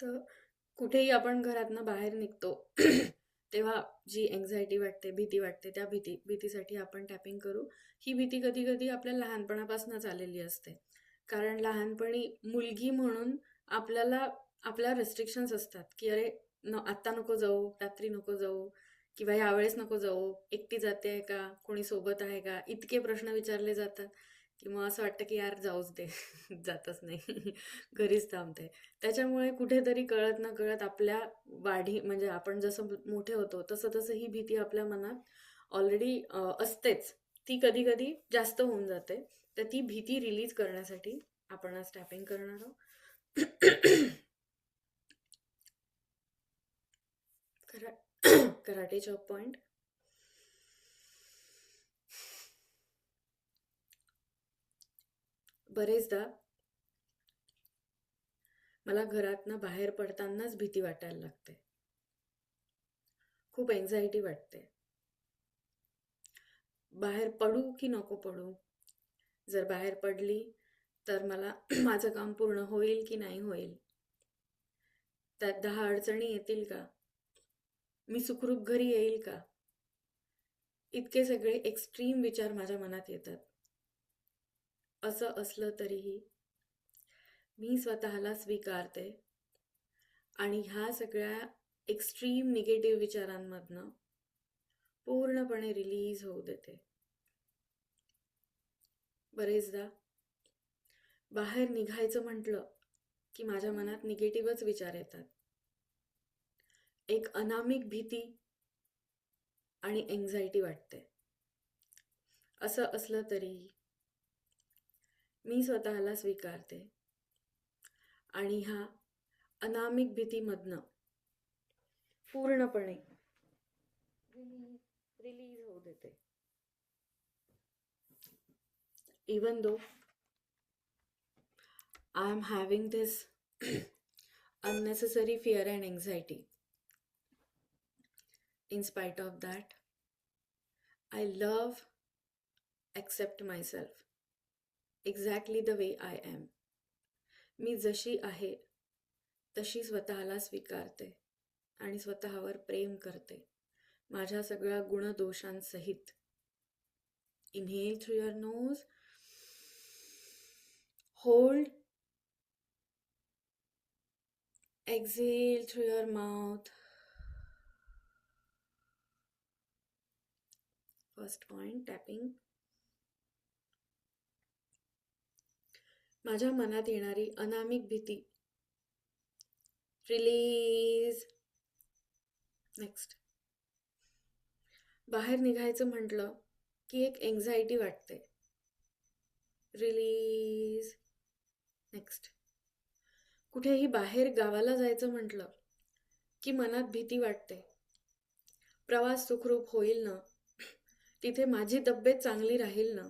तर कुठेही आपण घरातनं बाहेर निघतो तेव्हा जी एन्झायटी वाटते भीती वाटते त्या भीती भीतीसाठी आपण टॅपिंग करू. ही भीती कधी कधी आपल्या लहानपणापासूनच आलेली असते. कारण लहानपणी मुलगी म्हणून आपल्याला आपल्या रेस्ट्रिक्शन्स असतात की अरे न आत्ता नको जाऊ रात्री नको जाऊ किंवा यावेळेस नको जाऊ एकटी जाते आहे का कोणी सोबत आहे का इतके प्रश्न विचारले जातात. की मग असं वाटतं की यार जाऊच दे जातच नाही. घरीच थांबते. त्याच्यामुळे कुठेतरी कळत न कळत आपल्या वाढी म्हणजे आपण जसं मोठे होतो तसं तसं ही भीती आपल्या मनात ऑलरेडी असतेच. ती कधी कधी जास्त होऊन जाते. तर ती भीती रिलीज करण्यासाठी आपण आज टॅपिंग करणार आहोत. करा कराटे चॉप पॉइंट बरेचदा मला घरातनं बाहेर पडतानाच भीती वाटायला लागते. खूप एन्झायटी वाटते. बाहेर पडू की नको पडू? जर बाहेर पडली तर मला माझं काम पूर्ण होईल की नाही होईल? त्यात दहा अडचणी येतील का? मी सुखरूप घरी येईल का? इतके सगळे एक्स्ट्रीम विचार माझ्या मनात येतात. असं असलं तरीही मी स्वतःला स्वीकारते. आणि ह्या सगळ्या एक्स्ट्रीम निगेटिव्ह विचारांमधनं पूर्णपणे रिलीज होऊ देते. बरेचदा बाहेर निघायचं म्हटलं की माझ्या मनात निगेटिव्हच विचार येतात. एक अनामिक भीती आणि एन्झायटी वाटते. असं असलं तरीही मी स्वतःला स्वीकारते. आणि ह्या अनामिक भीतीमधनं पूर्णपणे रिलीज होऊ देते. Even though I am having this unnecessary fear and anxiety in spite of that I love accept myself exactly the way I am मी जशी आहे तशी स्वतःला स्वीकारते आणि स्वतःवर प्रेम करते. माझ्या सगळ्या गुणदोषांसहित. Inhale through your nose hold exhale through your mouth first point tapping माझ्या मनात येणारी अनामिक भीती. रिलीज नेक्स्ट बाहेर निघायचं म्हटलं की एक एन्झायटी वाटते. रिलीज नेक्स्ट कुठेही बाहेर गावाला जायचं म्हटलं की मनात भीती वाटते. प्रवास सुखरूप होईल ना? तिथे माझी तब्येत चांगली राहील ना?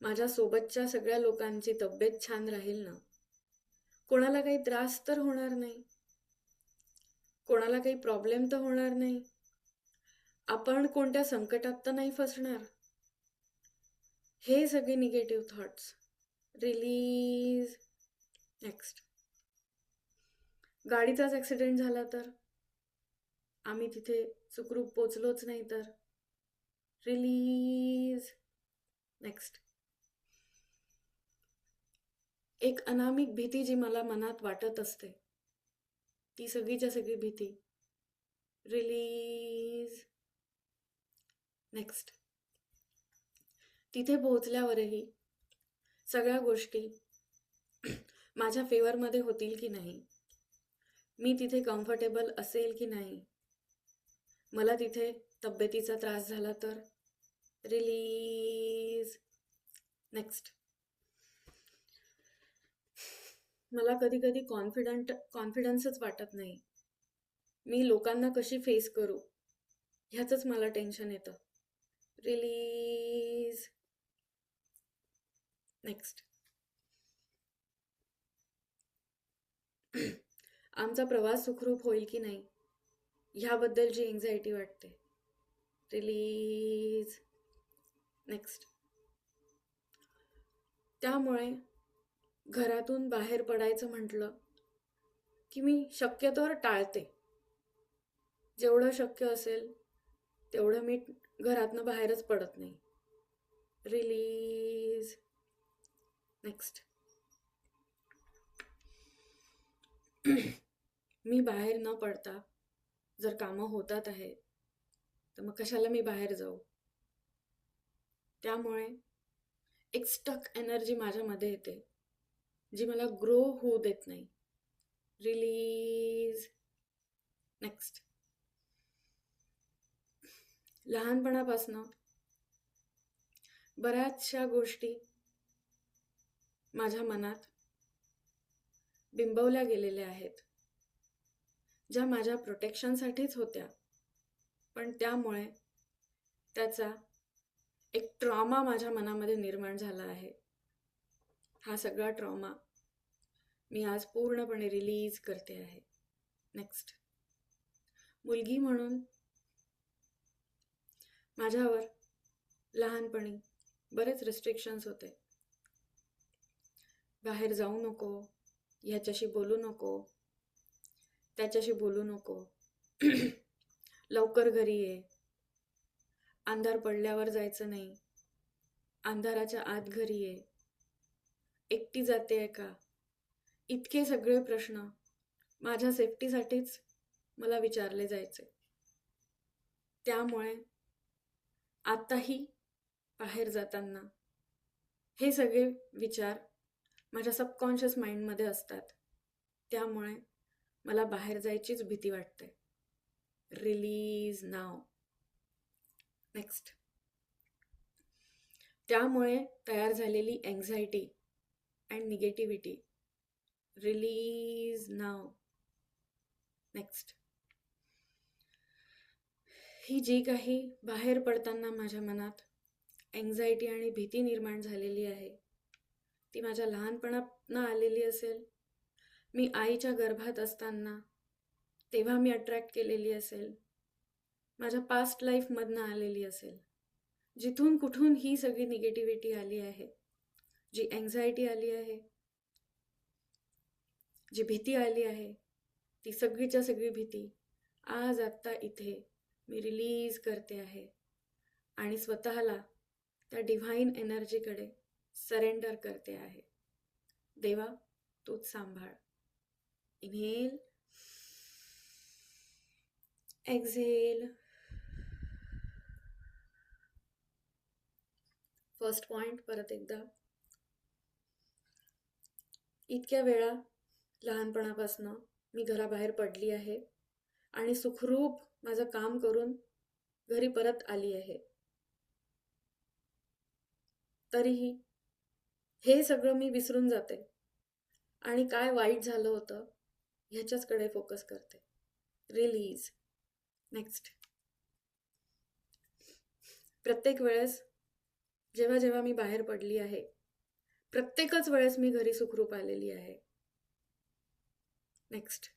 माझ्या सोबतच्या सगळ्या लोकांची तब्येत छान राहील ना? कोणाला काही त्रास तर होणार नाही. कोणाला काही प्रॉब्लेम तर होणार नाही. आपण कोणत्या संकटात तर नाही फसणार? हे सगळे निगेटिव्ह थॉट्स रिलीज नेक्स्ट गाडीचाच ॲक्सिडेंट झाला तर? आम्ही तिथे सुखरूप पोचलोच नाही तर? रिलीज नेक्स्ट एक अनामिक भीती जी मला मनात वाटत असते ती सगळीच्या सगळी भीती. रिलीज नेक्स्ट तिथे पोहोचल्यावरही सगळ्या गोष्टी माझ्या फेवरमध्ये होतील की नाही? मी तिथे कम्फर्टेबल असेल की नाही? मला तिथे तब्येतीचा त्रास झाला तर? रिलीज नेक्स्ट मला कधी कधी कॉन्फिडंट कॉन्फिडन्सच वाटत नाही. मी लोकांना कशी फेस करू? ह्याचंच मला टेन्शन येतं. रिलीज नेक्स्ट आमचा प्रवास सुखरूप होईल की नाही? ह्याबद्दल जी एन्झायटी वाटते. रिलीज नेक्स्ट त्यामुळे घरातून बाहेर पडायचं म्हटलं की मी शक्यतोवर टाळते. जेवढं शक्य असेल तेवढं मी घरातनं बाहेरच पडत नाही. रिलीज नेक्स्ट मी बाहेर न पडता जर कामं होतात आहे तर मग कशाला मी बाहेर जाऊ? त्यामुळे एक स्टक एनर्जी माझ्यामध्ये येते. जी मला ग्रो होऊ देत नाही. रिलीज नेक्स्ट लहानपणापासनं बऱ्याचशा गोष्टी माझ्या मनात बिंबवल्या गेलेल्या आहेत ज्या माझ्या प्रोटेक्शनसाठीच होत्या. पण त्यामुळे त्याचा एक ट्रॉमा माझ्या मनामध्ये निर्माण झाला आहे. हा सगळा ट्रॉमा मी आज पूर्णपणे रिलीज करते आहे. नेक्स्ट मुलगी म्हणून माझ्यावर लहानपणी बरेच रिस्ट्रिक्शन्स होते. बाहेर जाऊ नको ह्याच्याशी बोलू नको त्याच्याशी बोलू नको. लवकर घरी ये. अंधार पडल्यावर जायचं नाही. अंधाराच्या आत घरी ये. एकटी जाते का? इतके सगळे प्रश्न माझ्या सेफ्टीसाठीच मला विचारले जायचे. त्यामुळे आत्ताही बाहेर जाताना हे सगळे विचार माझ्या सबकॉन्शियस माइंडमध्ये असतात. त्यामुळे मला बाहेर जायचीच भीती वाटते. रिलीज नाव नेक्स्ट त्यामुळे तयार झालेली anxiety and negativity release now next ही जी काही बाहेर पडताना माझ्या मनात एन्झायटी आणि भीती निर्माण झालेली आहे. ती माझ्या लहानपणानं आलेली असेल. मी आईच्या गर्भात असताना तेव्हा मी अट्रॅक्ट केलेली असेल. माझ्या पास्ट लाईफमधनं आलेली असेल. जिथून कुठून ही सगळी निगेटिव्हिटी आली आहे. जी अँझायटी आली आहे जी भीती आली आहे ती सगळीच्या सगळी भीती आज आत्ता इथे मी रिलीज करते आहे. आणि स्वतःला त्या डिव्हाइन एनर्जीकडे सरेंडर करते आहे. देवा तूच सांभाळ. इन्हेल एक्झेल फर्स्ट पॉइंट परत एकदा. इतक्या वेळा लहानपणापासनं मी घराबाहेर पडली आहे आणि सुखरूप माझं काम करून घरी परत आली आहे. तरीही हे सगळं मी विसरून जाते आणि काय वाईट झालं होतं ह्याच्याचकडे फोकस करते. रिलीज नेक्स्ट प्रत्येक वेळेस जेव्हा जेव्हा मी बाहेर पडली आहे प्रत्येकच वेळेस मी घरी सुखरूप आलेली आहे. नेक्स्ट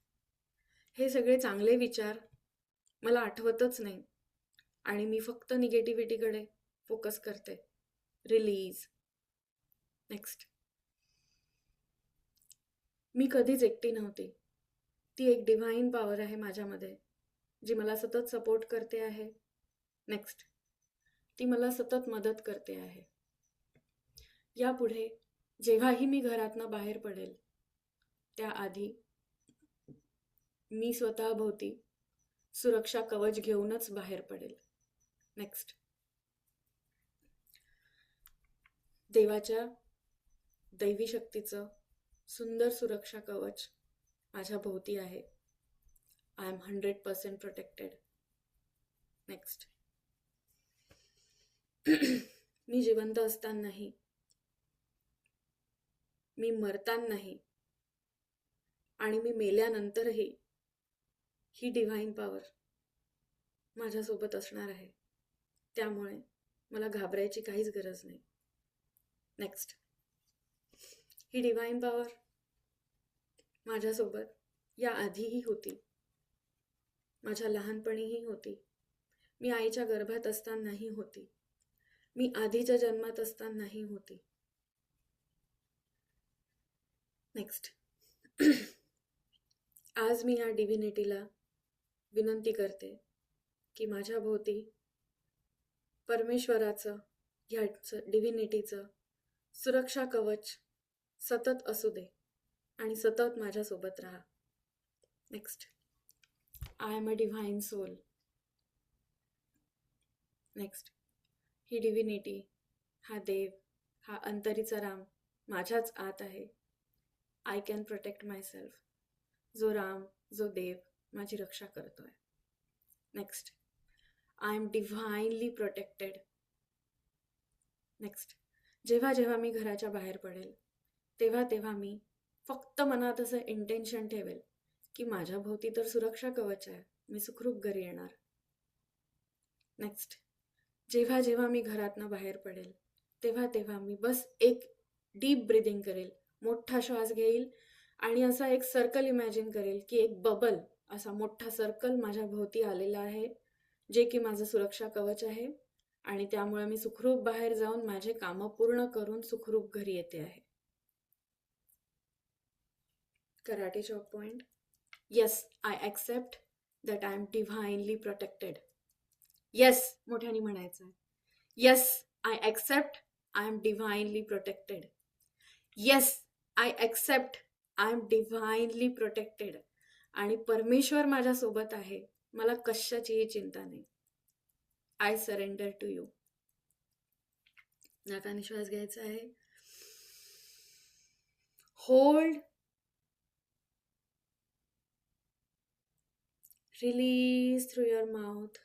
हे सगळे चांगले विचार मला आठवतच नाही आणि मी फक्त निगेटिव्हिटीकडे फोकस करते. रिलीज नेक्स्ट मी कधीच एकटी नव्हती. ती एक डिव्हाइन पॉवर आहे माझ्यामध्ये जी मला सतत सपोर्ट करते आहे. नेक्स्ट ती मला सतत मदत करते आहे. यापुढे जेव्हाही मी घरातनं बाहेर पडेल त्याआधी मी स्वतःभोवती सुरक्षा कवच घेऊनच बाहेर पडेल. नेक्स्ट देवाच्या दैवी शक्तीचं सुंदर सुरक्षा कवच माझ्या भोवती आहे. I am hundred percent protected next मी जिवंत असतानाही मी मरतानाही आणि मी मेल्यानंतरही ही डिव्हाइन पॉवर माझ्यासोबत असणार आहे. त्यामुळे मला घाबरायची काहीच गरज नाही. नेक्स्ट ही डिव्हाइन पॉवर माझ्यासोबत या आधीही होती. माझ्या लहानपणीही होती. मी आईच्या गर्भात असतानाही होती. मी आधीच्या जन्मात असतानाही होती. नेक्स्ट आज मी या डिव्हिनिटीला विनंती करते की माझ्या भोवती परमेश्वराचं ह्याचं डिव्हिनिटीचं सुरक्षा कवच सतत असू दे आणि सतत माझ्यासोबत राहा. Next I am a divine soul next he divinity हा देव हा अंतरीचा राम माझ्याच आत आहे. I can protect myself जो राम जो देव माझी रक्षा करतोय. Next I am divinely protected next जेव्हा जेव्हा मी घराच्या बाहेर पडेल तेव्हा तेव्हा मी फक्त मनात असं इंटेन्शन ठेवेल की माझ्या भोवती तर सुरक्षा कवच आहे मी सुखरूप घरी येणार. नेक्स्ट जेव्हा जेव्हा मी घरातनं बाहेर पडेल तेव्हा तेव्हा मी बस एक डीप ब्रिदिंग करेल. मोठा श्वास घेईल आणि असा एक सर्कल इमॅजिन करेल की एक बबल असा मोठा सर्कल माझ्या भोवती आलेला आहे जे की माझं सुरक्षा कवच आहे आणि त्यामुळे मी सुखरूप बाहेर जाऊन माझे कामं पूर्ण करून सुखरूप घरी येते आहे. Karate chop point yes I accept that I am divinely protected yes मोठ्याने म्हणायचं आहे. Yes I accept I am divinely protected yes I accept I am divinely protected आणि परमेश्वर माझ्यासोबत आहे. मला कशाचीही चिंता नाही. आय सरेंडर टू यू नाकाने श्वास घ्यायचा आहे. Hold release through your mouth